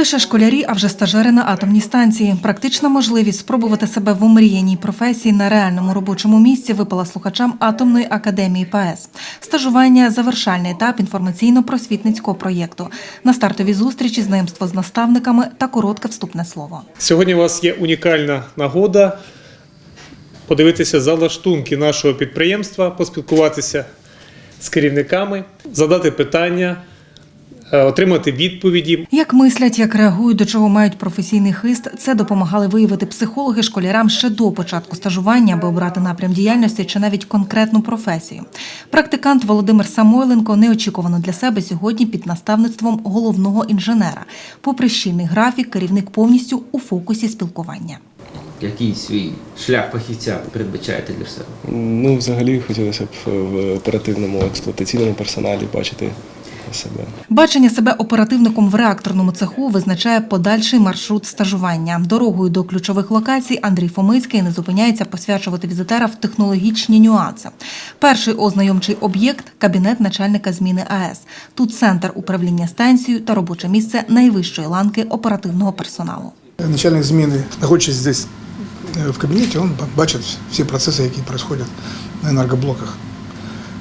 Лише школярі, а вже стажери на атомній станції. Практична можливість спробувати себе в омріяній професії на реальному робочому місці випала слухачам атомної академії ПАЕС. Стажування завершальний етап інформаційно-просвітницького проєкту. На стартовій зустрічі знайомство з наставниками та коротке вступне слово. Сьогодні у вас є унікальна нагода подивитися залаштунки нашого підприємства, поспілкуватися з керівниками, задати питання, отримати відповіді. Як мислять, як реагують, до чого мають професійний хист, це допомагали виявити психологи школярам ще до початку стажування, аби обрати напрям діяльності чи навіть конкретну професію. Практикант Володимир Самойленко неочікувано для себе сьогодні під наставництвом головного інженера. Попри щільний графік, керівник повністю у фокусі спілкування. Який свій шлях фахівця передбачаєте для себе? Ну, взагалі хотілося б в оперативному експлуатаційному персоналі бачити себе. Бачення себе оперативником в реакторному цеху визначає подальший маршрут стажування. Дорогою до ключових локацій Андрій Фомицький не зупиняється посвячувати візитера в технологічні нюанси. Перший ознайомчий об'єкт кабінет начальника зміни АЕС. Тут центр управління станцією та робоче місце найвищої ланки оперативного персоналу. Начальник зміни, знаходячись здесь е, в кабінеті, він бачить всі процеси, які відбуваються на енергоблоках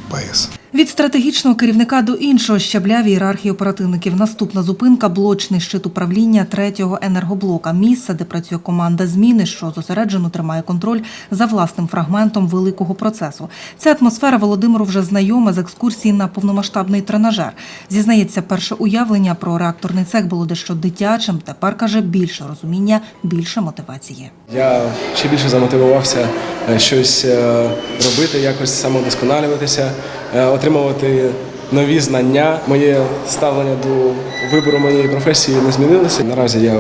ПАЕС. Від стратегічного керівника до іншого щабля в ієрархії оперативників. Наступна зупинка блочний щит управління третього енергоблока. Місце, де працює команда зміни, що зосереджено тримає контроль за власним фрагментом великого процесу. Ця атмосфера Володимиру вже знайома з екскурсії на повномасштабний тренажер. Зізнається, перше уявлення про реакторний цех було дещо дитячим. Тепер каже більше розуміння, більше мотивації. Я ще більше замотивувався е, щось е, робити, якось самовдосконалюватися, е, отримувати нові знання. Моє ставлення до вибору моєї професії не змінилося. Наразі я е,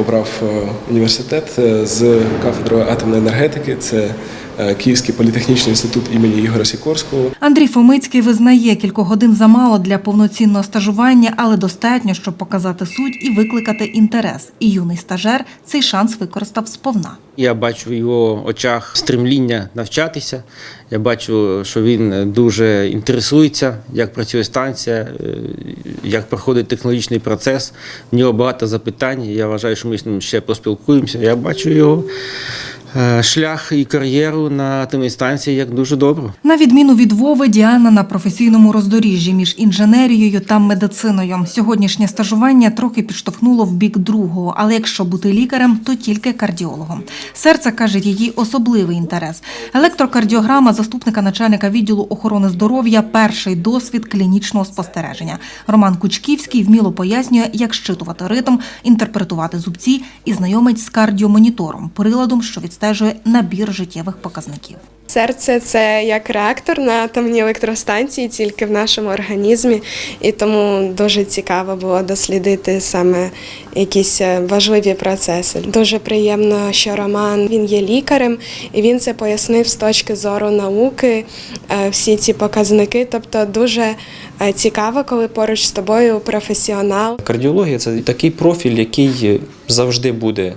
обрав е, університет е, з кафедрою атомної енергетики. Це Київський політехнічний інститут імені Ігоря Сікорського. Андрій Фомицький визнає, кількох годин замало для повноцінного стажування, але достатньо, щоб показати суть і викликати інтерес. І юний стажер цей шанс використав сповна. Я бачу в його очах стремління навчатися. Я бачу, що він дуже інтересується, як працює станція, е, як проходить технологічний процес. В нього багато запитань. Я вважаю, що ми з ним ще поспілкуємося. Я бачу його е, шлях і кар'єру на атомній станції як дуже добру. На відміну від Вови, Діана на професійному роздоріжжі між інженерією та медициною. Сьогоднішнє стажування трохи підштовхнуло в бік другого, але якщо бути лікарем, то тільки кардіологом. Серце каже її особливий інтерес. Електрокардіограма заступника начальника відділу охорони здоров'я перший досвід клінічного спостереження. Роман Кучківський вміло пояснює, як щитувати ритм, інтерпретувати зубці і знайомить з кардіомонітором, приладом, що відстежує набір життєвих показників. Серце це як реактор на атомній електростанції, тільки в нашому організмі, і тому дуже цікаво було дослідити саме якісь е, важливі процеси. Дуже приємно, що Роман він є лікарем, і він це пояснив з точки зору науки, е, всі ці показники. Тобто дуже е, цікаво, коли поруч з тобою професіонал. Кардіологія це такий профіль, який завжди буде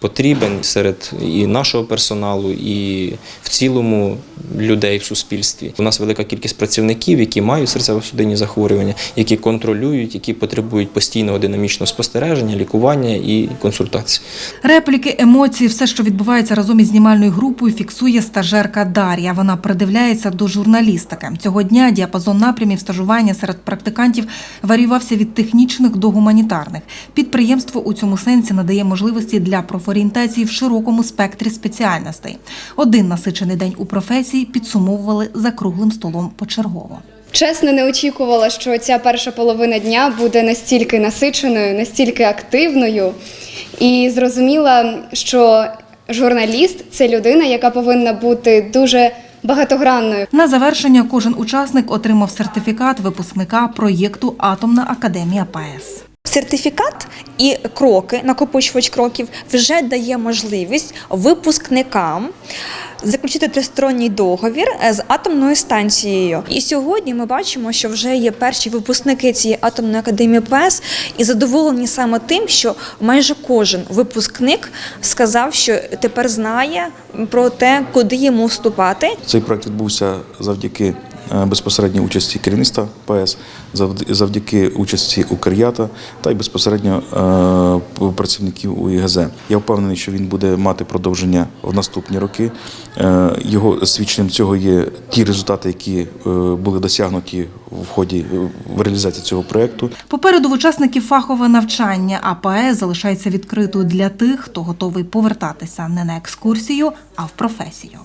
потрібен серед і нашого персоналу, і в цілому людей в суспільстві. У нас велика кількість працівників, які мають серцево-судинні захворювання, які контролюють, які потребують постійного динамічного спостереження, лікування і консультацій. Репліки, емоції, все, що відбувається разом із знімальною групою, фіксує стажерка Дар'я. Вона придивляється до журналістики. Цього дня діапазон напрямів стажування серед практикантів варіювався від технічних до гуманітарних. Підприємство у цьому сенсі надає можливості для профорієнтації в широкому спектрі спеціальностей. Один насичений день у професії підсумовували за круглим столом почергово. Чесно, не очікувала, що ця перша половина дня буде настільки насиченою, настільки активною. І зрозуміла, що журналіст це людина, яка повинна бути дуже багатогранною. На завершення кожен учасник отримав сертифікат випускника проєкту Атомна академія ПАЕС. Сертифікат і кроки, накопичувач кроків, вже дає можливість випускникам заключити тристоронній договір е, з атомною станцією. І сьогодні ми бачимо, що вже є перші випускники цієї атомної академії ПЕС і задоволені саме тим, що майже кожен випускник сказав, що тепер знає про те, куди йому вступати, Цей проект відбувся завдяки безпосередньо участі керівництва завд- завдяки участі Укрята та й безпосередньо е, працівників УІГЗ. Я впевнений, що він буде мати продовження в наступні роки. Е, Його свідченням цього є ті результати, які е, були досягнуті в ході е, в реалізації цього проекту. Попереду в учасників фахове навчання, а залишається відкритою для тих, хто готовий повертатися не на екскурсію, а в професію.